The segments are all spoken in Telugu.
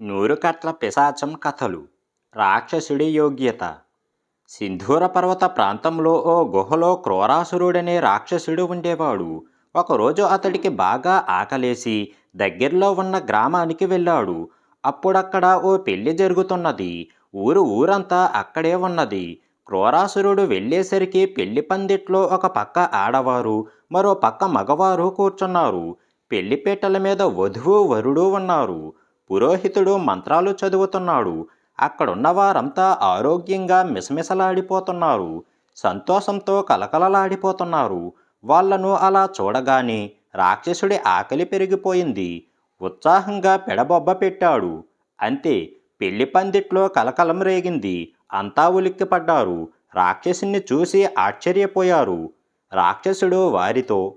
నూరుకట్ల పిశాచం కథలు. రాక్షసుడి యోగ్యత. సింధూర పర్వత ప్రాంతంలో ఓ గుహలో క్రూరాసురుడనే రాక్షసుడు ఉండేవాడు. ఒకరోజు అతడికి బాగా ఆకలేసి దగ్గరలో ఉన్న గ్రామానికి వెళ్ళాడు. అప్పుడక్కడ ఓ పెళ్ళి జరుగుతున్నది. ఊరు ఊరంతా అక్కడే ఉన్నది. క్రూరాసురుడు వెళ్ళేసరికి పెళ్ళి పందిట్లో ఒక పక్క ఆడవారు మరో పక్క మగవారు కూర్చున్నారు. పెళ్ళిపీటల మీద వధువు వరుడు ఉన్నారు. పురోహితుడు మంత్రాలు చదువుతున్నాడు. అక్కడున్న వారంతా ఆరోగ్యంగా మిసమిసలాడిపోతున్నారు. సంతోషంతో కలకలలాడిపోతున్నారు. వాళ్ళను అలా చూడగానే రాక్షసుడి ఆకలి పెరిగిపోయింది. ఉత్సాహంగా పెడబొబ్బ పెట్టాడు. అంతే పెళ్ళి పందిట్లో కలకలం రేగింది. అంతా ఉలిక్కిపడ్డారు. రాక్షసుని చూసి ఆశ్చర్యపోయారు. రాక్షసుడు వారితో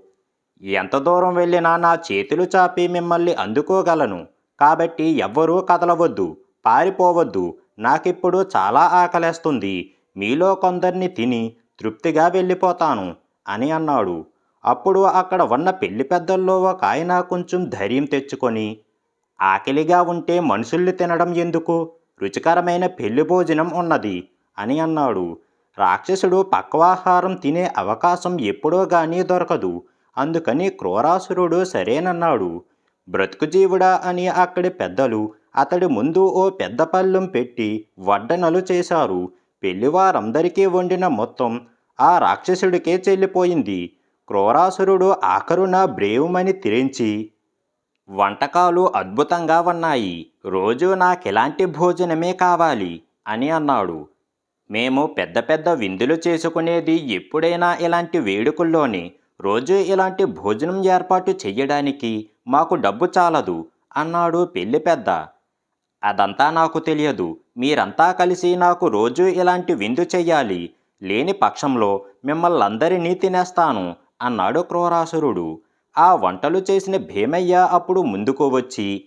ఎంత దూరం వెళ్ళినా నా చేతులు చాపి మిమ్మల్ని అందుకోగలను. కాబట్టి ఎవ్వరూ కదలవద్దు పారిపోవద్దు. నాకిప్పుడు చాలా ఆకలేస్తుంది. మీలో కొందరిని తిని తృప్తిగా వెళ్ళిపోతాను అని అన్నాడు. అప్పుడు అక్కడ ఉన్న పెళ్ళి పెద్దల్లో ఒక ఆయన కొంచెం ధైర్యం తెచ్చుకొని ఆకలిగా ఉంటే మనుషుల్ని తినడం ఎందుకు? రుచికరమైన పెళ్ళి భోజనం ఉన్నది అని అన్నాడు. రాక్షసుడు పక్వాహారం తినే అవకాశం ఎప్పుడో కానీ దొరకదు. అందుకని క్రూరాసురుడు సరేనన్నాడు. బ్రతుకు జీవుడా అని అక్కడి పెద్దలు అతడి ముందు ఓ పెద్ద పళ్ళెం పెట్టి వడ్డనలు చేశారు. పెళ్ళివారందరికీ వండిన మొత్తం ఆ రాక్షసుడికే చెల్లిపోయింది. క్రూరాసురుడు ఆఖరున బ్రేవుమని తిరించి వంటకాలు అద్భుతంగా ఉన్నాయి. రోజు నాకిలాంటి భోజనమే కావాలి అని అన్నాడు. మేము పెద్ద పెద్ద విందులు చేసుకునేది ఎప్పుడైనా ఇలాంటి వేడుకల్లోనే రోజు ఇలాంటి భోజనం ఏర్పాటు చేయడానికి మాకు డబ్బు చాలదు అన్నాడు పెళ్ళి పెద్ద. అదంతా నాకు తెలియదు. మీరంతా కలిసి నాకు రోజు ఇలాంటి విందు చెయ్యాలి. లేని పక్షంలో మిమ్మల్నందరినీ తినేస్తాను అన్నాడు క్రూరాసురుడు. ఆ వంటలు చేసిన భీమయ్య అప్పుడు ముందుకు వచ్చి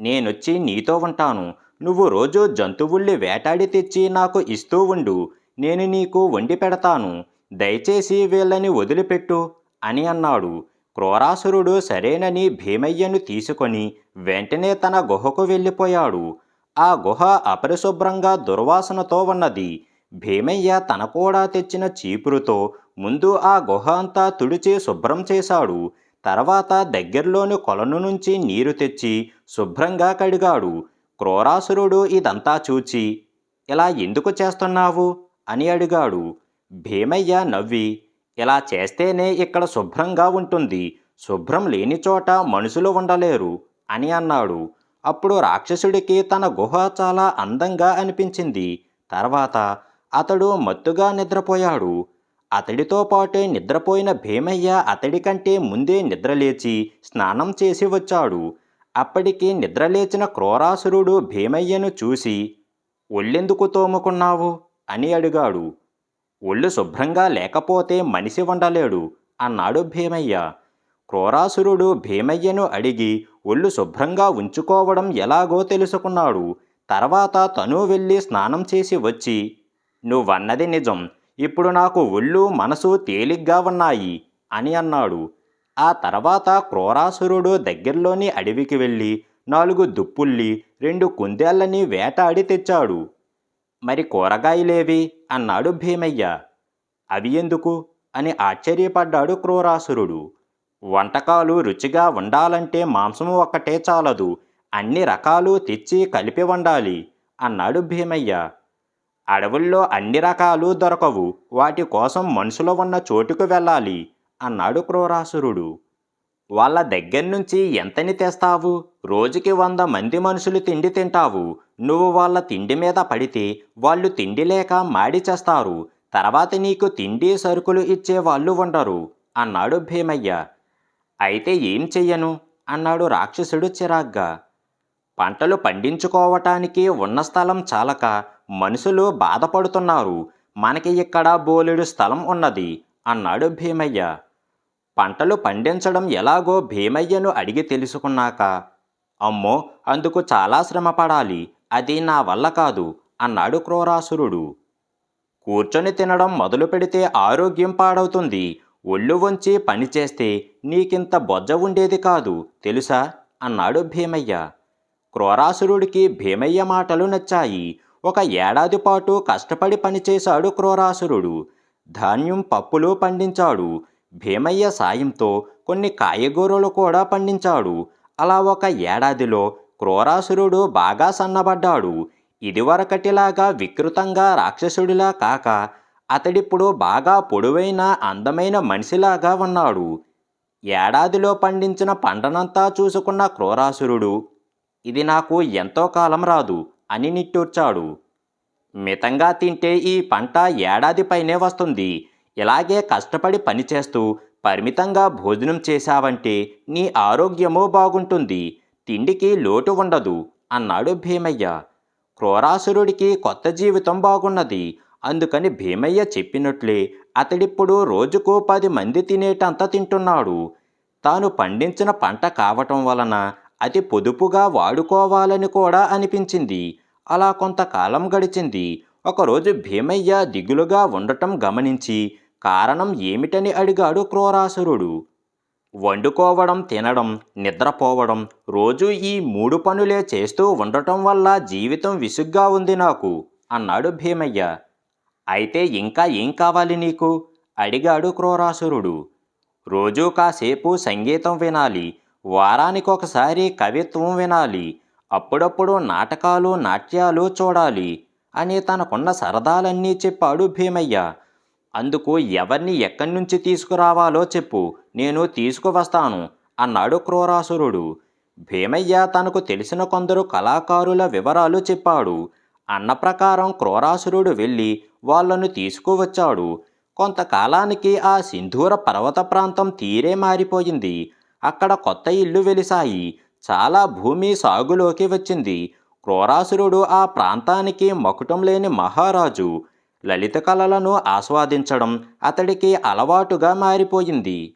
నేనొచ్చి నీతో ఉంటాను. నువ్వు రోజు జంతువుల్ని వేటాడి తెచ్చి నాకు ఇస్తూ ఉండు. నేను నీకు వండి పెడతాను. దయచేసి వీళ్ళని వదిలిపెట్టు అని అన్నాడు. క్రూరాసురుడు సరేనని భీమయ్యను తీసుకొని వెంటనే తన గుహకు వెళ్ళిపోయాడు. ఆ గుహ అపరిశుభ్రంగా దుర్వాసనతో ఉన్నది. భీమయ్య తన కూడా తెచ్చిన చీపురుతో ముందు ఆ గుహ అంతా తుడిచి శుభ్రం చేశాడు. తర్వాత దగ్గరలోని కొలను నుంచి నీరు తెచ్చి శుభ్రంగా కడిగాడు. క్రూరాసురుడు ఇదంతా చూచి ఇలా ఎందుకు చేస్తున్నావు? అని అడిగాడు. భీమయ్య నవ్వి ఇలా చేస్తేనే ఇక్కడ శుభ్రంగా ఉంటుంది. శుభ్రం లేని చోట మనుషులు ఉండలేరు అని అన్నాడు. అప్పుడు రాక్షసుడికి తన గుహ చాలా అందంగా అనిపించింది. తర్వాత అతడు మత్తుగా నిద్రపోయాడు. అతడితో పాటే నిద్రపోయిన భీమయ్య అతడి కంటే ముందే నిద్రలేచి స్నానం చేసి వచ్చాడు. అప్పటికి నిద్రలేచిన క్రూరాసురుడు భీమయ్యను చూసి ఒళ్ళెందుకు తోముకున్నావు? అని అడిగాడు. ఒళ్ళు శుభ్రంగా లేకపోతే మనిషి వండలేడు అన్నాడు భీమయ్య. క్రూరాసురుడు భీమయ్యను అడిగి ఒళ్ళు శుభ్రంగా ఉంచుకోవడం ఎలాగో తెలుసుకున్నాడు. తర్వాత తను వెళ్ళి స్నానం చేసి వచ్చి నువ్వన్నది నిజం. ఇప్పుడు నాకు ఒళ్ళు మనసు తేలిగ్గా ఉన్నాయి అని అన్నాడు. ఆ తర్వాత క్రూరాసురుడు దగ్గరలోని అడవికి వెళ్ళి నాలుగు దుప్పుల్ని రెండు కుందేళ్ళని వేటాడి తెచ్చాడు. మరి కూరగాయలేవి? అన్నాడు భీమయ్య. అవి ఎందుకు? అని ఆశ్చర్యపడ్డాడు క్రూరాసురుడు. వంటకాలు రుచిగా ఉండాలంటే మాంసం ఒక్కటే చాలదు. అన్ని రకాలు తెచ్చి కలిపి వండాలి అన్నాడు భీమయ్య. అడవుల్లో అన్ని రకాలు దొరకవు. వాటి కోసం మనుషులు ఉన్న చోటుకు వెళ్ళాలి అన్నాడు క్రూరాసురుడు. వాళ్ళ దగ్గర నుంచి ఎంతని తెస్తావు? రోజుకి వంద మంది మనుషులు తిండి తింటావు. నువ్వు వాళ్ళ తిండి మీద పడితే వాళ్ళు తిండి లేక మాడి చేస్తారు. తర్వాత నీకు తిండి సరుకులు ఇచ్చే వాళ్ళు ఉండరు అన్నాడు భీమయ్య. అయితే ఏం చెయ్యను? అన్నాడు రాక్షసుడు చిరాగ్గా. పంటలు పండించుకోవటానికి ఉన్న స్థలం చాలక మనుషులు బాధపడుతున్నారు. మనకి ఇక్కడ బోలెడు స్థలం ఉన్నది అన్నాడు భీమయ్య. పంటలు పండించడం ఎలాగో భీమయ్యను అడిగి తెలుసుకున్నాక అమ్మో అందుకు చాలా శ్రమ పడాలి అది నా వల్ల కాదు అన్నాడు క్రూరాసురుడు. కూర్చొని తినడం మొదలు పెడితే ఆరోగ్యం పాడవుతుంది. ఒళ్ళు వంచి పనిచేస్తే నీకింత బొజ్జ ఉండేది కాదు తెలుసా? అన్నాడు భీమయ్య. క్రోరాసురుడికి భీమయ్య మాటలు నచ్చాయి. ఒక ఏడాది పాటు కష్టపడి పనిచేశాడు క్రూరాసురుడు. ధాన్యం పప్పులు పండించాడు. భీమయ్య సాయంతో కొన్ని కాయగూరలు కూడా పండించాడు. అలా ఒక ఏడాదిలో క్రూరాసురుడు బాగా సన్నబడ్డాడు. ఇదివరకటిలాగా వికృతంగా రాక్షసుడిలా కాక అతడిప్పుడు బాగా పొడవైన అందమైన మనిషిలాగా ఉన్నాడు. ఏడాదిలో పండించిన పంటనంతా చూసుకున్న క్రూరాసురుడు ఇది నాకు ఎంతో కాలం రాదు అని నిట్టూర్చాడు. మితంగా తింటే ఈ పంట ఏడాది పైనే వస్తుంది. ఇలాగే కష్టపడి పనిచేస్తూ పరిమితంగా భోజనం చేశావంటే నీ ఆరోగ్యమో బాగుంటుంది. తిండికి లోటు ఉండదు అన్నాడు భీమయ్య. క్రూరాసురుడికి కొత్త జీవితం బాగున్నది. అందుకని భీమయ్య చెప్పినట్లే అతడిప్పుడు రోజుకు పది మంది తినేటంత తింటున్నాడు. తాను పండించిన పంట కావటం వలన అతి పొదుపుగా వాడుకోవాలని కూడా అనిపించింది. అలా కొంతకాలం గడిచింది. ఒకరోజు భీమయ్య దిగులుగా ఉండటం గమనించి కారణం ఏమిటని అడిగాడు క్రోరాసురుడు. వండుకోవడం తినడం నిద్రపోవడం రోజు ఈ మూడు పనులే చేస్తూ ఉండటం వల్ల జీవితం విసుగ్గా ఉంది నాకు అన్నాడు భీమయ్య. అయితే ఇంకా ఏం కావాలి నీకు? అడిగాడు క్రోరాసురుడు. రోజూ కాసేపు సంగీతం వినాలి వారానికొకసారి కవిత్వం వినాలి అప్పుడప్పుడు నాటకాలు నాట్యాలు చూడాలి అని తనకున్న సరదాలన్నీ చెప్పాడు భీమయ్య. అందుకు ఎవరిని ఎక్కడి నుంచి తీసుకురావాలో చెప్పు నేను తీసుకువస్తాను అన్నాడు క్రూరాసురుడు. భీమయ్య తనకు తెలిసిన కొందరు కళాకారుల వివరాలు చెప్పాడు. అన్న ప్రకారం క్రూరాసురుడు వెళ్ళి వాళ్ళను తీసుకువచ్చాడు. కొంతకాలానికి ఆ సింధూర పర్వత ప్రాంతం తీరే మారిపోయింది. అక్కడ కొత్త ఇల్లు వెలిసాయి చాలా భూమి సాగులోకి వచ్చింది. క్రోరాసురుడు ఆ ప్రాంతానికి మకుటం లేని మహారాజు. లలిత కళలను ఆస్వాదించడం అతడికి అలవాటుగా మారిపోయింది.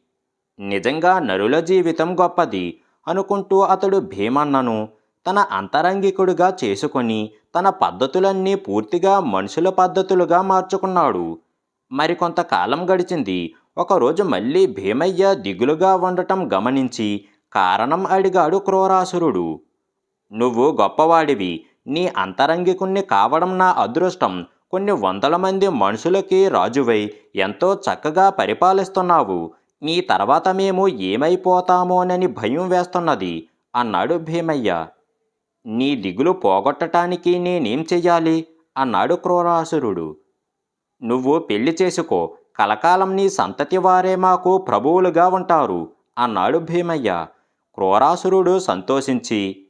నిజంగా నరుల జీవితం గొప్పది అనుకుంటూ అతడు భీమన్నను తన అంతరంగికుడిగా చేసుకొని తన పద్ధతులన్నీ పూర్తిగా మనుషుల పద్ధతులుగా మార్చుకున్నాడు. మరికొంతకాలం గడిచింది. ఒకరోజు మళ్ళీ భీమయ్య దిగులుగా ఉండటం గమనించి కారణం అడిగాడు క్రూరాసురుడు. నువ్వు గొప్పవాడివి. నీ అంతరంగికుణ్ణి కావడం నా అదృష్టం. కొన్ని వందల మంది మనుషులకి రాజువై ఎంతో చక్కగా పరిపాలిస్తున్నావు. నీ తర్వాత మేము ఏమైపోతామోనని భయం వేస్తున్నది అన్నాడు భీమయ్య. నీ దిగులు పోగొట్టటానికి నేనేం చెయ్యాలి? అన్నాడు క్రూరాసురుడు. నువ్వు పెళ్ళి చేసుకో కలకాలం నీ సంతతి వారే మాకు ప్రభువులుగా ఉంటారు అన్నాడు భీమయ్య. క్రూరాసురుడు సంతోషించి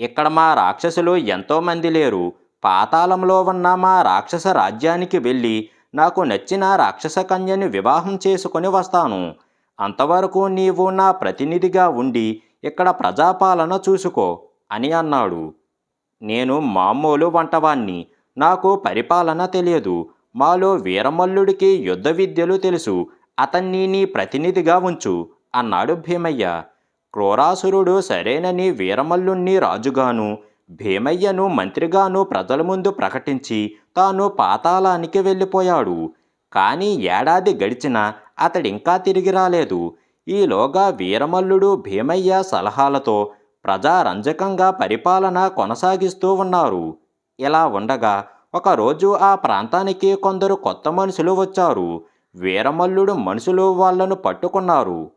ఇక్కడ మా రాక్షసులు ఎంతోమంది లేరు పాతాళంలో ఉన్న మా రాక్షస రాజ్యానికి వెళ్ళి నాకు నచ్చిన రాక్షస కన్యని వివాహం చేసుకొని వస్తాను. అంతవరకు నీవు నా ప్రతినిధిగా ఉండి ఇక్కడ ప్రజాపాలన చూసుకో అని అన్నాడు. నేను మామూలు వంటవాణ్ణి. నాకు పరిపాలన తెలియదు. మాలో వీరమల్లుడికి యుద్ధ విద్యలు తెలుసు. అతన్ని నీ ప్రతినిధిగా ఉంచు అన్నాడు భీమయ్య. క్రూరాసురుడు సరేనని వీరమల్లుణ్ణి రాజుగాను భీమయ్యను మంత్రిగాను ప్రజల ముందు ప్రకటించి తాను పాతాళానికి వెళ్ళిపోయాడు. కానీ ఏడాది గడిచినా అతడింకా తిరిగి రాలేదు. ఈలోగా వీరమల్లుడు భీమయ్య సలహాలతో ప్రజారంజకంగా పరిపాలన కొనసాగిస్తూ ఉన్నారు. ఇలా ఉండగా ఒకరోజు ఆ ప్రాంతానికి కొందరు కొత్త మనుషులు వచ్చారు. వీరమల్లుడు మనుషులు వాళ్ళను పట్టుకున్నారు.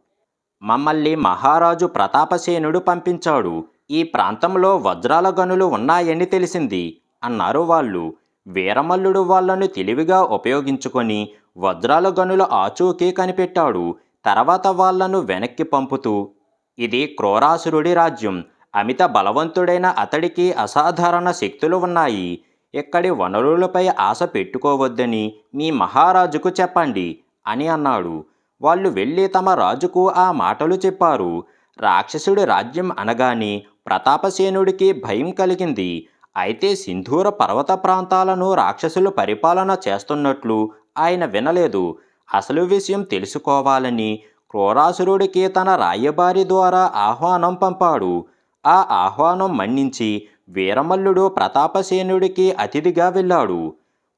మమ్మల్ని మహారాజు ప్రతాపసేనుడు పంపించాడు. ఈ ప్రాంతంలో వజ్రాల గనులు ఉన్నాయని తెలిసింది అన్నారు వాళ్ళు. వీరమల్లుడు వాళ్ళను తెలివిగా ఉపయోగించుకొని వజ్రాల గనుల ఆచూకీ కనిపెట్టాడు. తర్వాత వాళ్ళను వెనక్కి పంపుతూ ఇది క్రోరాసురుడి రాజ్యం. అమిత బలవంతుడైన అతడికి అసాధారణ శక్తులు ఉన్నాయి. ఇక్కడి వనరులపై ఆశ పెట్టుకోవద్దని మీ మహారాజుకు చెప్పండి అని అన్నాడు. వాళ్ళు వెళ్ళి తమ రాజుకు ఆ మాటలు చెప్పారు. రాక్షసుడి రాజ్యం అనగానే ప్రతాపసేనుడికి భయం కలిగింది. అయితే సింధూర పర్వత ప్రాంతాలను రాక్షసులు పరిపాలన చేస్తున్నట్లు ఆయన వినలేదు. అసలు విషయం తెలుసుకోవాలని క్రూరాసురుడికి తన రాయబారి ద్వారా ఆహ్వానం పంపాడు. ఆ ఆహ్వానం మన్నించి వీరమల్లుడు ప్రతాపసేనుడికి అతిథిగా వెళ్ళాడు.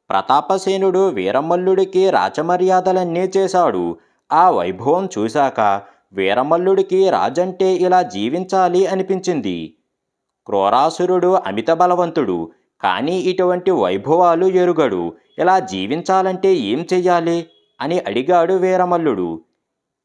ప్రతాపసేనుడు వీరమల్లుడికి రాచమర్యాదలన్నీ చేశాడు. ఆ వైభవం చూశాక వీరమల్లుడికి రాజంటే ఇలా జీవించాలి అనిపించింది. క్రూరాసురుడు అమిత బలవంతుడు కానీ ఇటువంటి వైభవాలు ఎరుగడు. ఇలా జీవించాలంటే ఏం చెయ్యాలి? అని అడిగాడు వీరమల్లుడు.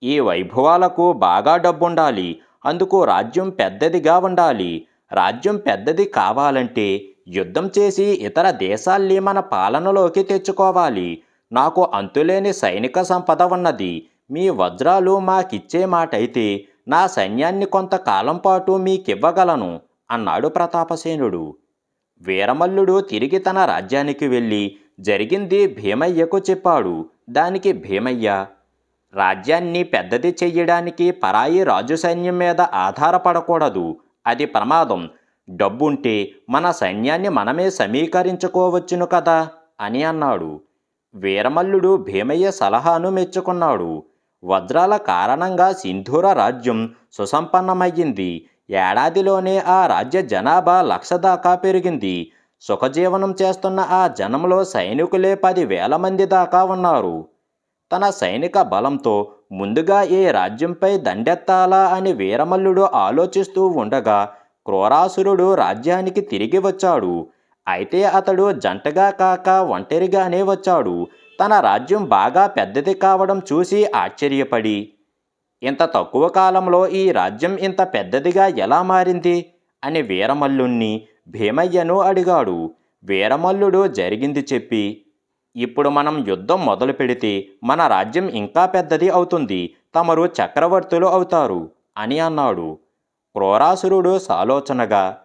ఈ వైభవాలకు బాగా డబ్బుండాలి. అందుకు రాజ్యం పెద్దదిగా ఉండాలి. రాజ్యం పెద్దది కావాలంటే యుద్ధం చేసి ఇతర దేశాల్ని మన పాలనలోకి తెచ్చుకోవాలి. నాకు అంతులేని సైనిక సంపద ఉన్నది. మీ వజ్రాలు మాకిచ్చే మాటైతే నా సైన్యాన్ని కొంతకాలం పాటు మీకివ్వగలను అన్నాడు ప్రతాపసేనుడు. వీరమల్లుడు తిరిగి తన రాజ్యానికి వెళ్ళి జరిగింది భీమయ్యకు చెప్పాడు. దానికి భీమయ్య రాజ్యాన్ని పెద్దది చెయ్యడానికి పరాయి రాజు సైన్యం మీద ఆధారపడకూడదు. అది ప్రమాదం. డబ్బుంటే మన సైన్యాన్ని మనమే సమీకరించుకోవచ్చును కదా అని అన్నాడు. వీరమల్లుడు భీమయ్య సలహాను మెచ్చుకున్నాడు. వజ్రాల కారణంగా సింధూర రాజ్యం సుసంపన్నమయ్యింది ఏడాదిలోనే ఆ రాజ్య జనాభా లక్ష దాకా పెరిగింది. సుఖజీవనం చేస్తున్న ఆ జనంలో సైనికులే పదివేల మంది దాకా ఉన్నారు. తన సైనిక బలంతో ముందుగా ఏ రాజ్యంపై దండెత్తాలా అని వీరమల్లుడు ఆలోచిస్తూ ఉండగా క్రూరాసురుడు రాజ్యానికి తిరిగి వచ్చాడు. అయితే అతడు జంటగా కాక ఒంటరిగానే వచ్చాడు. తన రాజ్యం బాగా పెద్దది కావడం చూసి ఆశ్చర్యపడి ఇంత తక్కువ కాలంలో ఈ రాజ్యం ఇంత పెద్దదిగా ఎలా మారింది? అని వీరమల్లుణ్ణి భీమయ్యను అడిగాడు. వీరమల్లుడు జరిగింది చెప్పి ఇప్పుడు మనం యుద్ధం మొదలు పెడితే మన రాజ్యం ఇంకా పెద్దది అవుతుంది తమరు చక్రవర్తులు అవుతారు అని అన్నాడు. క్రోరాసురుడు సాలోచనగా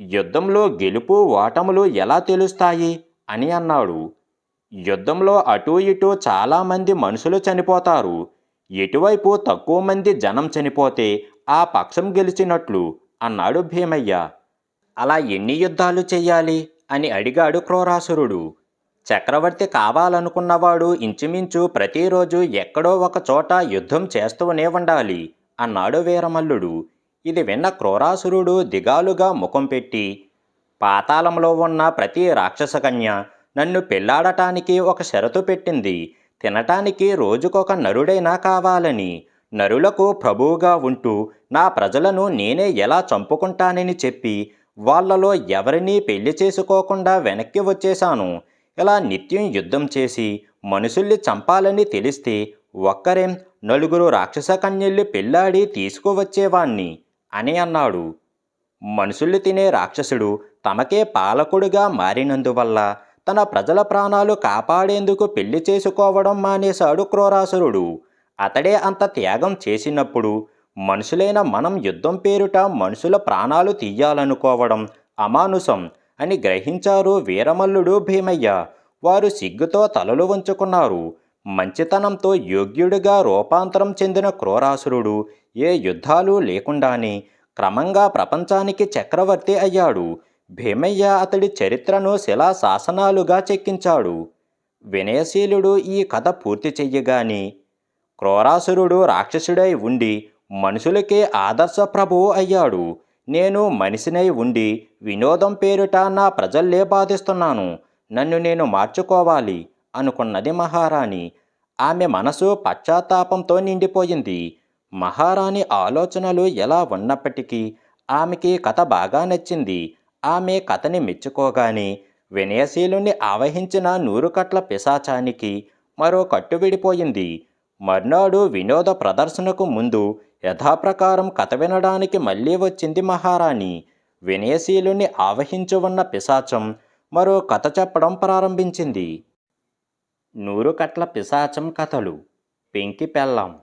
యుద్ధంలో గెలుపు ఓటములు ఎలా తెలుస్తాయి? అని అన్నాడు. యుద్ధంలో అటూ ఇటూ చాలామంది మనుషులు చనిపోతారు. ఎటువైపు తక్కువ మంది జనం చనిపోతే ఆ పక్షం గెలిచినట్లు అన్నాడు భీమయ్య. అలా ఎన్ని యుద్ధాలు చెయ్యాలి అని అడిగాడు క్రూరాసురుడు. చక్రవర్తి కావాలనుకున్నవాడు ఇంచుమించు ప్రతిరోజు ఎక్కడో ఒక చోట యుద్ధం చేస్తూనే ఉండాలి అన్నాడు వీరమల్లుడు. ఇది విన్న క్రూరాసురుడు దిగాలుగా ముఖం పెట్టి పాతాళంలో ఉన్న ప్రతి రాక్షసకన్య నన్ను పెళ్ళాడటానికి ఒక షరతు పెట్టింది. తినటానికి రోజుకొక నరుడైనా కావాలని. నరులకు ప్రభువుగా ఉంటూ నా ప్రజలను నేనే ఎలా చంపుకుంటానని చెప్పి వాళ్ళలో ఎవరినీ పెళ్ళి చేసుకోకుండా వెనక్కి వచ్చేశాను. ఇలా నిత్యం యుద్ధం చేసి మనుషుల్ని చంపాలని తెలిస్తే ఒక్కరేం నలుగురు రాక్షస కన్యల్ని పెళ్ళాడి తీసుకువచ్చేవాణ్ణి అని అన్నాడు. మనుషుల్ని తినే రాక్షసుడు తమకే పాలకుడుగా మారినందువల్ల తన ప్రజల ప్రాణాలు కాపాడేందుకు పెళ్ళి చేసుకోవడం మానేశాడు క్రోరాసురుడు. అతడే అంత త్యాగం చేసినప్పుడు మనుషులైన మనం యుద్ధం పేరుట మనుషుల ప్రాణాలు తీయాలనుకోవడం అమానుషం అని గ్రహించారు వీరమల్లుడు భీమయ్య. వారు సిగ్గుతో తలలు వంచుకున్నారు. మంచితనంతో యోగ్యుడిగా రూపాంతరం చెందిన క్రోరాసురుడు ఏ యుద్ధాలు లేకుండానే క్రమంగా ప్రపంచానికి చక్రవర్తి అయ్యాడు. భీమయ్య అతడి చరిత్రను శిలా శాసనాలుగా చెక్కించాడు. వినయశీలుడు ఈ కథ పూర్తి చెయ్యగాని క్రోరాసురుడు రాక్షసుడై ఉండి మనుషులకే ఆదర్శ ప్రభువు అయ్యాడు. నేను మనిషినై ఉండి వినోదం పేరిట నా ప్రజల్లే బాధిస్తున్నాను. నన్ను నేను మార్చుకోవాలి అనుకున్నది మహారాణి. ఆమె మనసు పశ్చాత్తాపంతో నిండిపోయింది. మహారాణి ఆలోచనలు ఎలా ఉన్నప్పటికీ ఆమెకి కథ బాగా నచ్చింది. ఆమె కథని మెచ్చుకోగానే వినయశీలుని ఆవహించిన నూరుకట్ల పిశాచానికి మరో కట్టు విడిపోయింది. మర్నాడు వినోద ప్రదర్శనకు ముందు యథాప్రకారం కథ వినడానికి మళ్ళీ వచ్చింది మహారాణి. వినయశీలుని ఆవహించి ఉన్న పిశాచం మరో కథ చెప్పడం ప్రారంభించింది. నూరుకట్ల పిశాచం కథలు. పెంకి పెళ్ళాం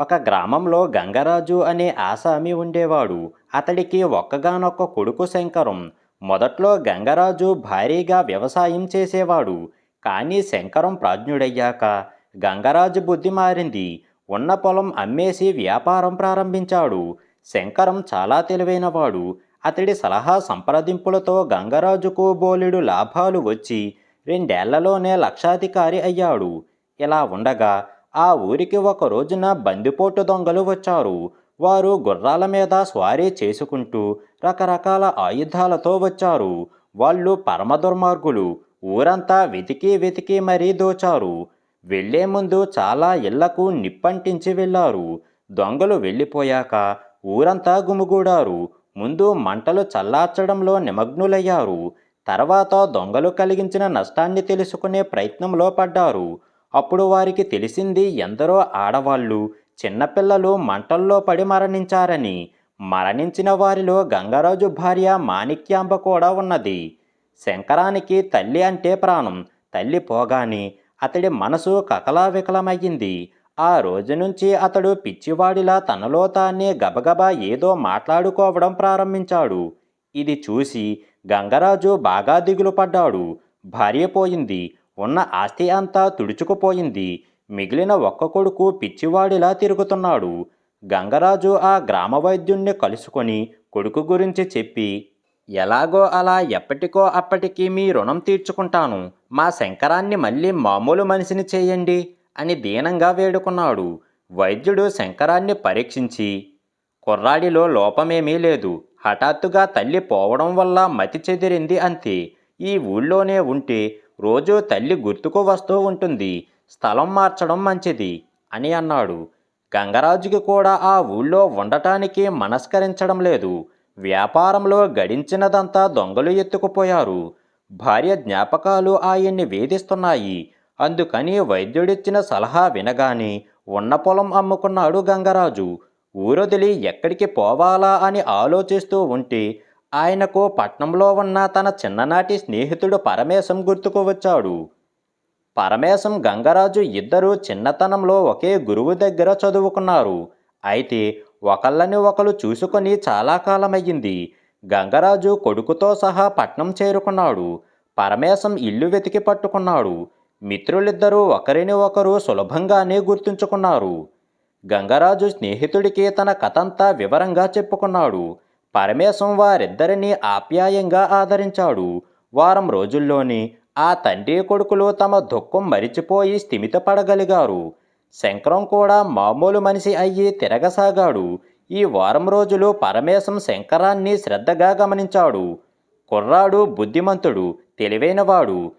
ఒక గ్రామంలో గంగరాజు అనే ఆసామి ఉండేవాడు. అతడికి ఒక్కగానొక్క కొడుకు శంకరం. మొదట్లో గంగరాజు భారీగా వ్యవసాయం చేసేవాడు. కానీ శంకరం ప్రాజ్ఞుడయ్యాక గంగరాజు బుద్ధి మారింది. ఉన్న పొలం అమ్మేసి వ్యాపారం ప్రారంభించాడు. శంకరం చాలా తెలివైనవాడు. అతడి సలహా సంప్రదింపులతో గంగరాజుకు బోలెడు లాభాలు వచ్చి రెండేళ్ళలోనే లక్షాధికారి అయ్యాడు. ఇలా ఉండగా ఆ ఊరికి ఒక రోజున బందిపోటు దొంగలు వచ్చారు. వారు గుర్రాల మీద స్వారీ చేసుకుంటూ రకరకాల ఆయుధాలతో వచ్చారు. వాళ్ళు పరమ దుర్మార్గులు ఊరంతా వెతికి వెతికి మరీ దోచారు. వెళ్ళే ముందు చాలా ఇళ్ళకు నిప్పంటించి వెళ్ళారు దొంగలు వెళ్ళిపోయాక ఊరంతా గుమిగూడారు. ముందు మంటలు చల్లార్చడంలో నిమగ్నులయ్యారు. తర్వాత దొంగలు కలిగించిన నష్టాన్ని తెలుసుకునే ప్రయత్నంలో పడ్డారు. అప్పుడు వారికి తెలిసింది ఎందరో ఆడవాళ్ళు చిన్నపిల్లలు మంటల్లో పడి మరణించారని మరణించిన వారిలో గంగరాజు భార్య మాణిక్యాంబ కూడా ఉన్నది. శంకరానికి తల్లి అంటే ప్రాణం తల్లి పోగానే అతడి మనసు కకలావికలమయ్యింది. ఆ రోజు నుంచి అతడు పిచ్చివాడిలా తనలో తానే గబగబా ఏదో మాట్లాడుకోవడం ప్రారంభించాడు. ఇది చూసి గంగరాజు బాగా దిగులు పడ్డాడు భార్య పోయింది. ఉన్న ఆస్తి అంతా తుడుచుకుపోయింది. మిగిలిన ఒక్క కొడుకు పిచ్చివాడిలా తిరుగుతున్నాడు. గంగరాజు ఆ గ్రామ వైద్యుణ్ణి కలుసుకొని కొడుకు గురించి చెప్పి ఎలాగో అలా ఎప్పటికో అప్పటికి మీ రుణం తీర్చుకుంటాను. మా శంకరాన్ని మళ్ళీ మామూలు మనిషిని చేయండి అని దీనంగా వేడుకున్నాడు. వైద్యుడు శంకరాన్ని పరీక్షించి కుర్రాడిలో లోపమేమీ లేదు. హఠాత్తుగా తల్లి పోవడం వల్ల మతి చెదిరింది అంతే. ఈ ఊళ్ళోనే ఉంటే రోజు తల్లి గుర్తుకు వస్తూ ఉంటుంది. స్థలం మార్చడం మంచిది అని అన్నాడు. గంగరాజుకి కూడా ఆ ఊళ్ళో ఉండటానికి మనస్కరించడం లేదు. వ్యాపారంలో గడించినదంతా దొంగలు ఎత్తుకుపోయారు. భార్య జ్ఞాపకాలు ఆయన్ని వేధిస్తున్నాయి. అందుకని వైద్యుడిచ్చిన సలహా వినగానే ఉన్న పొలం అమ్ముకున్నాడు గంగరాజు. ఊరొదిలి ఎక్కడికి పోవాలా అని ఆలోచిస్తూ ఉంటే ఆయనకు పట్నంలో ఉన్న తన చిన్ననాటి స్నేహితుడు పరమేశం గుర్తుకు వచ్చాడు. పరమేశం గంగరాజు ఇద్దరూ చిన్నతనంలో ఒకే గురువు దగ్గర చదువుకున్నారు. అయితే ఒకళ్ళని ఒకరు చూసుకొని చాలా కాలమయ్యింది. గంగరాజు కొడుకుతో సహా పట్నం చేరుకున్నాడు. పరమేశం ఇల్లు వెతికి పట్టుకున్నాడు. మిత్రులిద్దరూ ఒకరిని ఒకరు సులభంగానే గుర్తుంచుకున్నారు. గంగరాజు స్నేహితుడికి తన కథంతా వివరంగా చెప్పుకున్నాడు. పరమేశం వారిద్దరినీ ఆప్యాయంగా ఆదరించాడు. వారం రోజుల్లోనే ఆ తండ్రి కొడుకులు తమ దుఃఖం మరిచిపోయి స్థిమితపడగలిగారు శంకరం కూడా మామూలు మనిషి అయ్యి తిరగసాగాడు. ఈ వారం రోజులు పరమేశం శంకరాన్ని శ్రద్ధగా గమనించాడు. కుర్రాడు బుద్ధిమంతుడు తెలివైనవాడు.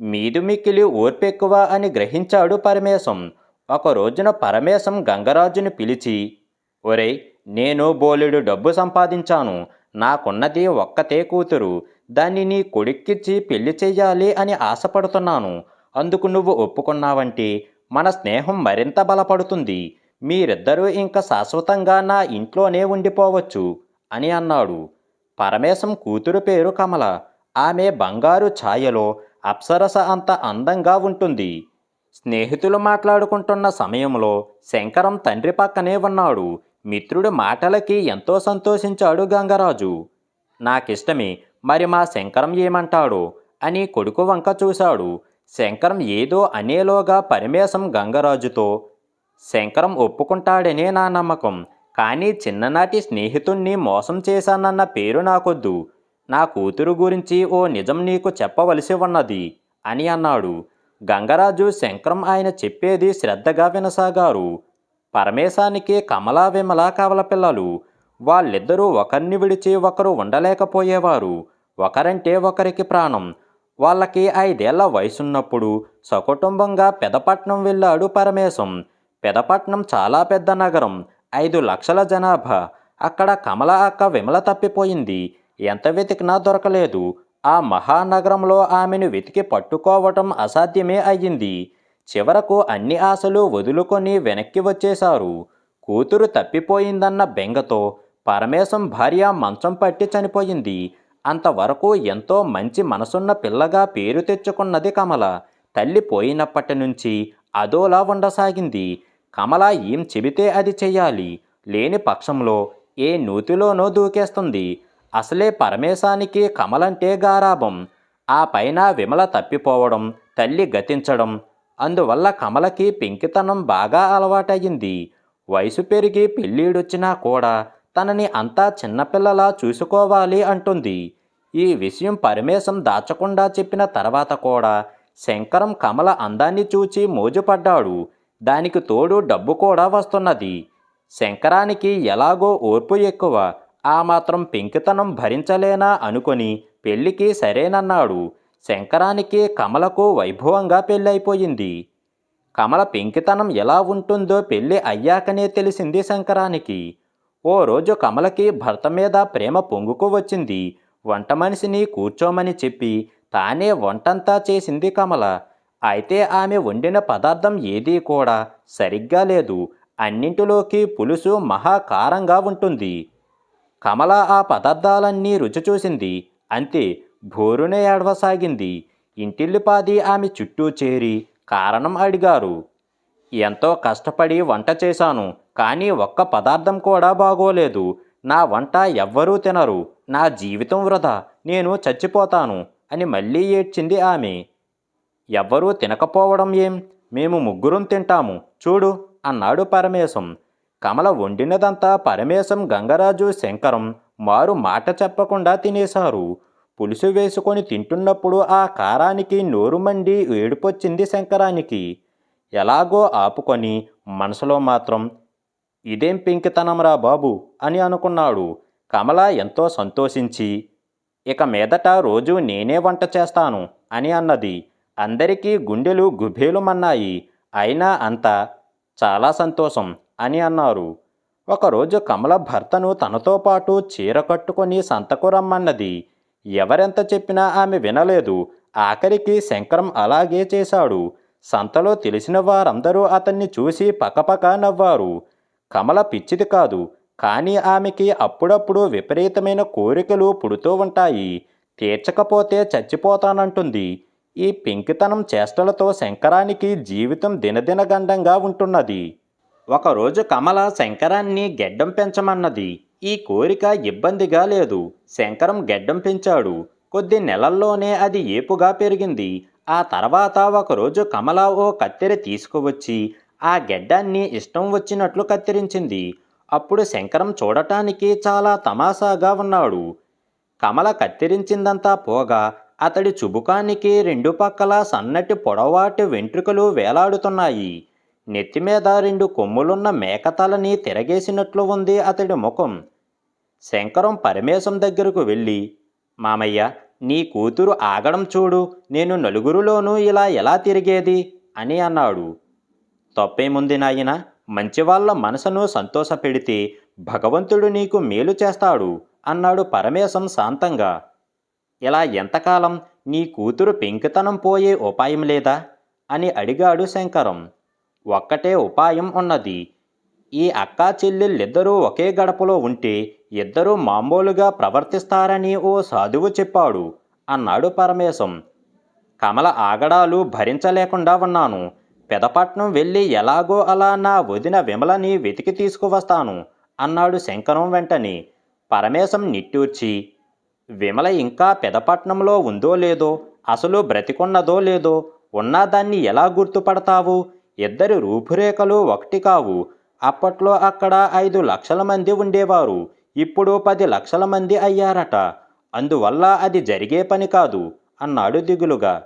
మీదు మిక్కిలి ఓర్పెక్కువ అని గ్రహించాడు పరమేశం. ఒక రోజున పరమేశం గంగరాజుని పిలిచి ఒరేయ్ నేను బోలెడు డబ్బు సంపాదించాను. నాకున్నది ఒక్కతే కూతురు. దాన్ని నీ కొడుక్కిచ్చి పెళ్ళి చేయాలి అని ఆశపడుతున్నాను. అందుకు నువ్వు ఒప్పుకున్నావంటే మన స్నేహం మరింత బలపడుతుంది. మీరిద్దరూ ఇంకా శాశ్వతంగా నా ఇంట్లోనే ఉండిపోవచ్చు అని అన్నాడు. పరమేశం కూతురు పేరు కమల. ఆమె బంగారు ఛాయలో అప్సరస అంత అందంగా ఉంటుంది. స్నేహితులు మాట్లాడుకుంటున్న సమయంలో శంకరం తండ్రి పక్కనే ఉన్నాడు. మిత్రుడి మాటలకి ఎంతో సంతోషించాడు గంగరాజు. నాకిష్టమే మరి మా శంకరం ఏమంటాడో? అని కొడుకు వంక చూశాడు. శంకరం ఏదో అనేలోగా పరిమేశం గంగరాజుతో శంకరం ఒప్పుకుంటాడనే నా నమ్మకం కానీ చిన్ననాటి స్నేహితుణ్ణి మోసం చేశానన్న పేరు నాకొద్దు. నా కూతురు గురించి ఓ నిజం నీకు చెప్పవలసి ఉన్నది అని అన్నాడు. గంగరాజు శంకరం ఆయన చెప్పేది శ్రద్ధగా వినసాగారు. పరమేశానికి కమలా విమల కవల పిల్లలు వాళ్ళిద్దరూ ఒకరిని విడిచి ఒకరు ఉండలేకపోయేవారు. ఒకరంటే ఒకరికి ప్రాణం. వాళ్ళకి ఐదేళ్ళ వయసున్నప్పుడు సకుటుంబంగా పెదపట్నం వెళ్ళాడు పరమేశం. పెదపట్నం చాలా పెద్ద నగరం ఐదు లక్షల జనాభా. అక్కడ కమల అక్క విమల తప్పిపోయింది. ఎంత వెతికినా దొరకలేదు. ఆ మహానగరంలో ఆమెను వెతికి పట్టుకోవటం అసాధ్యమే అయ్యింది. చివరకు అన్ని ఆశలు వదులుకొని వెనక్కి వచ్చేశారు. కూతురు తప్పిపోయిందన్న బెంగతో పరమేశం భార్య మంచం పట్టి చనిపోయింది. అంతవరకు ఎంతో మంచి మనసున్న పిల్లగా పేరు తెచ్చుకున్నది కమల. తల్లి పోయినప్పటి నుంచి అదోలా ఉండసాగింది. కమల ఏం చెబితే అది చెయ్యాలి. లేని పక్షంలో ఏ నూతిలోనో దూకేస్తుంది. అసలే పరమేశానికి కమలంటే గారాభం. ఆ పైన విమల తప్పిపోవడం తల్లి గతించడం అందువల్ల కమలకి పెంకితనం బాగా అలవాటయ్యింది. వయసు పెరిగి పెళ్ళీడొచ్చినా కూడా తనని అంతా చిన్నపిల్లలా చూసుకోవాలి అంటుంది. ఈ విషయం పరమేశం దాచకుండా చెప్పిన తర్వాత కూడా శంకరం కమల అందాన్ని చూచి మోజుపడ్డాడు. దానికి తోడు డబ్బు కూడా వస్తున్నది. శంకరానికి ఎలాగో ఓర్పు ఎక్కువ. ఆ మాత్రం పెంకితనం భరించలేనా అనుకొని పెళ్ళికి సరేనన్నాడు. శంకరానికి కమలకు వైభవంగా పెళ్ళైపోయింది. కమల పెంకితనం ఎలా ఉంటుందో పెళ్ళి అయ్యాకనే తెలిసింది శంకరానికి. ఓ రోజు కమలకి భర్త మీద ప్రేమ పొంగుకు వచ్చింది. వంట మనిషిని కూర్చోమని చెప్పి తానే వంటంతా చేసింది కమల. అయితే ఆమె వండిన పదార్థం ఏదీ కూడా సరిగ్గా లేదు. అన్నింటిలోకి పులుసు మహాకారంగా ఉంటుంది. కమల ఆ పదార్థాలన్నీ రుచి చూసింది. అంతే భోరునే ఏడవసాగింది. ఇంటిల్లిపాది ఆమె చుట్టూ చేరి కారణం అడిగారు. ఎంతో కష్టపడి వంట చేశాను కానీ ఒక్క పదార్థం కూడా బాగోలేదు. నా వంట ఎవ్వరూ తినరు. నా జీవితం వృధా. నేను చచ్చిపోతాను అని మళ్ళీ ఏడ్చింది ఆమె. ఎవ్వరూ తినకపోవడం ఏం? మేము ముగ్గురం తింటాము. చూడు అన్నాడు పరమేశం. కమల వండినదంతా పరమేశం గంగరాజు శంకరం మారు మాట చెప్పకుండా తినేశారు. పులుసు వేసుకొని తింటున్నప్పుడు ఆ కారానికి నోరు మండి ఏడుపొచ్చింది శంకరానికి. ఎలాగో ఆపుకొని మనసులో మాత్రం ఇదేం పెంకితనంరా బాబు అని అనుకున్నాడు. కమల ఎంతో సంతోషించి ఇక మీదట రోజు నేనే వంట చేస్తాను అని అన్నది. అందరికీ గుండెలు గుభేలుమన్నాయి. అయినా అంత చాలా సంతోషం అని అన్నారు. ఒకరోజు కమల భర్తను తనతో పాటు చీర కట్టుకొని సంతకు రమ్మన్నది. ఎవరెంత చెప్పినా ఆమె వినలేదు. ఆఖరికి శంకరం అలాగే చేశాడు. సంతలో తెలిసిన వారందరూ అతన్ని చూసి పకపక నవ్వారు. కమల పిచ్చిది కాదు కానీ ఆమెకి అప్పుడప్పుడు విపరీతమైన కోరికలు పుడుతూ ఉంటాయి. తీర్చకపోతే చచ్చిపోతానంటుంది. ఈ పెంకితనం చేష్టలతో శంకరానికి జీవితం దినదినగండంగా ఉంటున్నది. ఒకరోజు కమల శంకరాన్ని గెడ్డం పెంచమన్నది. ఈ కోరిక ఇబ్బందిగా లేదు. శంకరం గెడ్డం పెంచాడు. కొద్ది నెలల్లోనే అది ఏపుగా పెరిగింది. ఆ తర్వాత ఒకరోజు కమల ఓ కత్తెర తీసుకువచ్చి ఆ గెడ్డాన్ని ఇష్టం వచ్చినట్లు కత్తిరించింది. అప్పుడు శంకరం చూడటానికి చాలా తమాషాగా ఉన్నాడు. కమల కత్తిరించిందంతా పోగా అతడి చుబుకానికి రెండు పక్కల సన్నటి పొడవాటి వెంట్రుకలు వేలాడుతున్నాయి. నెత్తిమీద రెండు కొమ్ములున్న మేకతలని తిరగేసినట్లు ఉంది అతడి ముఖం. శంకరం పరమేశం దగ్గరకు వెళ్ళి మామయ్య నీ కూతురు ఆగడం చూడు నేను నలుగురిలోనూ ఇలా ఎలా తిరిగేది? అని అన్నాడు. తప్పేముంది నాయన? మంచివాళ్ళ మనసును సంతోషపెడితే భగవంతుడు నీకు మేలు చేస్తాడు అన్నాడు పరమేశం శాంతంగా. ఇలా ఎంతకాలం? నీ కూతురు పెంకితనం పోయే ఉపాయం లేదా? అని అడిగాడు శంకరం. ఒక్కటే ఉపాయం ఉన్నది. ఈ అక్కా చెల్లెళ్ళిద్దరూ ఒకే గడపలో ఉంటే ఇద్దరూ మామూలుగా ప్రవర్తిస్తారని ఓ సాధువు చెప్పాడు అన్నాడు పరమేశం. కమల ఆగడాలు భరించలేకుండా ఉన్నాను. పెదపట్నం వెళ్ళి ఎలాగో అలా నా వదిన విమలని వెతికి తీసుకువస్తాను అన్నాడు శంకరం వెంటనే. పరమేశం నిట్టూర్చి విమల ఇంకా పెదపట్నంలో ఉందో లేదో అసలు బ్రతికున్నదో లేదో ఉన్నదాన్ని ఎలా గుర్తుపడతావు? ఇద్దరి రూపురేఖలు ఒకటి కావు. అప్పట్లో అక్కడ ఐదు లక్షల మంది ఉండేవారు. ఇప్పుడు పది లక్షల మంది అయ్యారట. అందువల్ల అది జరిగే పని కాదు అన్నాడు దిగులుగా.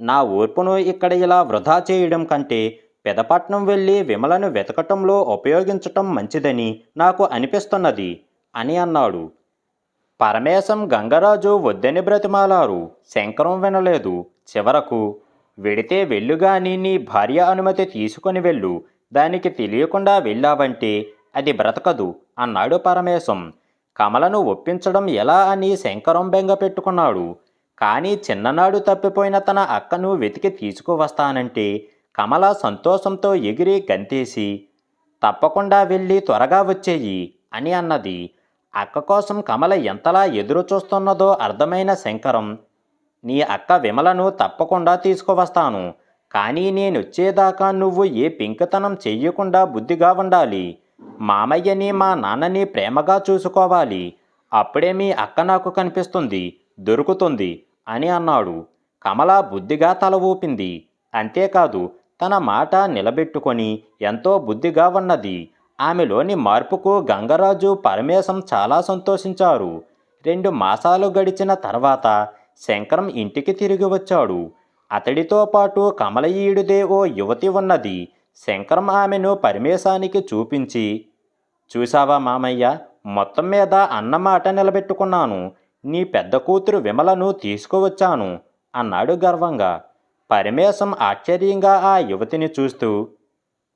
నా ఓర్పును ఇక్కడ ఇలా వృధా చేయడం కంటే పెదపట్నం వెళ్ళి విమలను వెతకటంలో ఉపయోగించటం మంచిదని నాకు అనిపిస్తున్నది అని అన్నాడు. పరమేశం గంగరాజు వద్దని బ్రతిమాలారు శంకరం వినలేదు. చివరకు వెడితే వెళ్ళుగాని నీ భార్య అనుమతి తీసుకొని వెళ్ళు దానికి తెలియకుండా వెళ్ళావంటే అది బ్రతకదు అన్నాడు పరమేశం. కమలను ఒప్పించడం ఎలా అని శంకరం బెంగ పెట్టుకున్నాడు. కానీ చిన్ననాడు తప్పిపోయిన తన అక్కను వెతికి తీసుకువస్తానంటే కమల సంతోషంతో ఎగిరి గంతేసి తప్పకుండా వెళ్ళి త్వరగా వచ్చేయి అని అన్నది. అక్క కోసం కమల ఎంతలా ఎదురు చూస్తున్నదో అర్థమైన శంకరం నీ అక్క విమలను తప్పకుండా తీసుకువస్తాను. కానీ నేనొచ్చేదాకా నువ్వు ఏ పింకతనం చెయ్యకుండా బుద్ధిగా ఉండాలి. మామయ్యని మా నాన్నని ప్రేమగా చూసుకోవాలి. అప్పుడే మీ అక్క నాకు కనిపిస్తుంది దొరుకుతుంది అని అన్నాడు. కమల బుద్ధిగా తల ఊపింది. అంతేకాదు తన మాట నిలబెట్టుకొని ఎంతో బుద్ధిగా ఉన్నది. ఆమెలోని మార్పుకు గంగరాజు పరమేశం చాలా సంతోషించారు. రెండు మాసాలు గడిచిన తర్వాత శంకరం ఇంటికి తిరిగి వచ్చాడు. అతడితో పాటు కమలయీయుడిదే ఓ యువతి ఉన్నది. శంకరం ఆమెను పరిమేశానికి చూపించి చూసావా మామయ్య మొత్తం మీద అన్నమాట నిలబెట్టుకున్నాను. నీ పెద్ద కూతురు విమలను తీసుకువచ్చాను అన్నాడు గర్వంగా. పరిమేశం ఆశ్చర్యంగా ఆ యువతిని చూస్తూ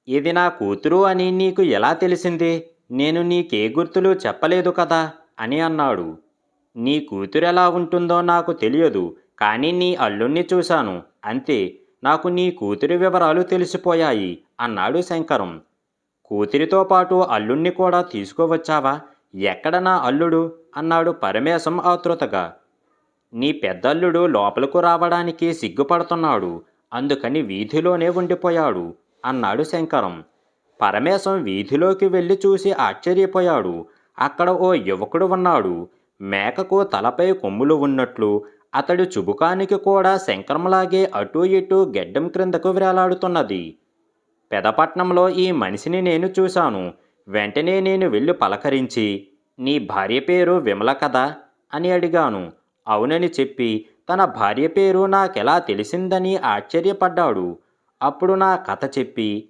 ఇది నా కూతురు అని నీకు ఎలా తెలిసింది? నేను నీకే గుర్తులు చెప్పలేదు కదా అని అన్నాడు. నీ కూతురెలా ఉంటుందో నాకు తెలియదు కానీ నీ అల్లుణ్ణి చూశాను. అంతే నాకు నీ కూతురి వివరాలు తెలిసిపోయాయి అన్నాడు శంకరం. కూతురితో పాటు అల్లుణ్ణి కూడా తీసుకువచ్చావా? ఎక్కడ నా అల్లుడు? అన్నాడు పరమేశం ఆతృతగా నీ పెద్దల్లుడు లోపలకు రావడానికి సిగ్గుపడుతున్నాడు. అందుకని వీధిలోనే ఉండిపోయాడు అన్నాడు శంకరం. పరమేశం వీధిలోకి వెళ్ళి చూసి ఆశ్చర్యపోయాడు. అక్కడ ఓ యువకుడు ఉన్నాడు. మేకకు తలపై కొమ్ములు ఉన్నట్లు అతడి చుబుకానికి కూడా శంకరంలాగే అటూ ఇటూ గెడ్డం క్రిందకు వేలాడుతున్నది. పెదపట్నంలో ఈ మనిషిని నేను చూశాను. వెంటనే నేను వెళ్ళి పలకరించి నీ భార్య పేరు విమల కదా? అని అడిగాను. అవునని చెప్పి తన భార్య పేరు నాకెలా తెలిసిందని ఆశ్చర్యపడ్డాడు. అప్పుడు నా కథ చెప్పి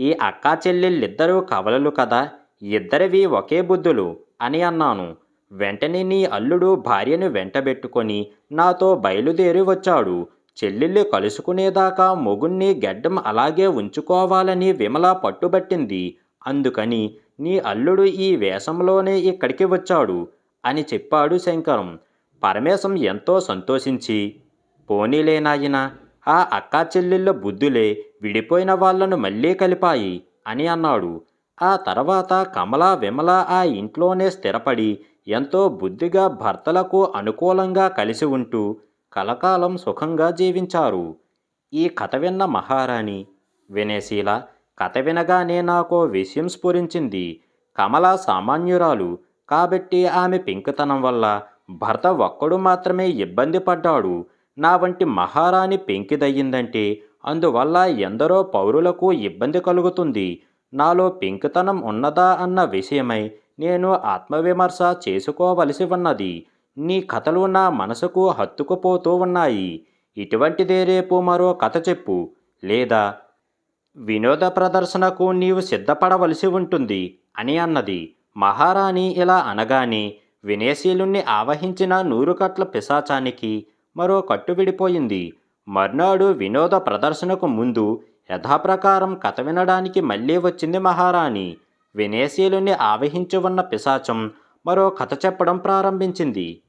ఈ అక్కా చెల్లెళ్ళిద్దరూ కవలలు కదా? ఇద్దరివి ఒకే బుద్ధులు అని అన్నాను. వెంటనే నీ అల్లుడు భార్యను వెంటబెట్టుకొని నాతో బయలుదేరి వచ్చాడు. చెల్లెళ్ళు కలుసుకునేదాకా మొగుణ్ణి గెడ్డం అలాగే ఉంచుకోవాలని విమల పట్టుబట్టింది. అందుకని నీ అల్లుడు ఈ వేషంలోనే ఇక్కడికి వచ్చాడు అని చెప్పాడు శంకరం. పరమేశం ఎంతో సంతోషించి పోనీలే నాయన ఆ అక్కా చెల్లెళ్ళ బుద్ధులే విడిపోయిన వాళ్ళను మళ్ళీ కలిపాయి అని అన్నాడు. ఆ తర్వాత కమల విమల ఆ ఇంట్లోనే స్థిరపడి ఎంతో బుద్ధిగా భర్తలకు అనుకూలంగా కలిసి ఉంటూ కలకాలం సుఖంగా జీవించారు. ఈ కథ విన్న మహారాణి వినేశీల కథ వినగానే నాకు విషయం స్ఫురించింది. కమల సామాన్యురాలు కాబట్టి ఆమె పెంకుతనం వల్ల భర్త ఒక్కడు మాత్రమే ఇబ్బంది పడ్డాడు. నా వంటి మహారాణి పెంకిదయ్యిందంటే అందువల్ల ఎందరో పౌరులకు ఇబ్బంది కలుగుతుంది. నాలో పెంకుతనం ఉన్నదా అన్న విషయమై నేను ఆత్మవిమర్శ చేసుకోవలసి ఉన్నది నీ కథలు నా మనసుకు హత్తుకుపోతూ ఉన్నాయి. ఇటువంటిదే రేపు మరో కథ చెప్పు. లేదా వినోద ప్రదర్శనకు నీవు సిద్ధపడవలసి ఉంటుంది అని అన్నది. మహారాణి ఇలా అనగానే వినేశీలుణ్ణి ఆవహించిన నూరుకట్ల పిశాచానికి మరో కట్టు విడిపోయింది. మర్నాడు వినోద ప్రదర్శనకు ముందు యథాప్రకారం కథ వినడానికి మళ్ళీ వచ్చింది మహారాణి. వినేశీలుని ఆవహించి ఉన్న పిశాచం మరో కథ చెప్పడం ప్రారంభించింది.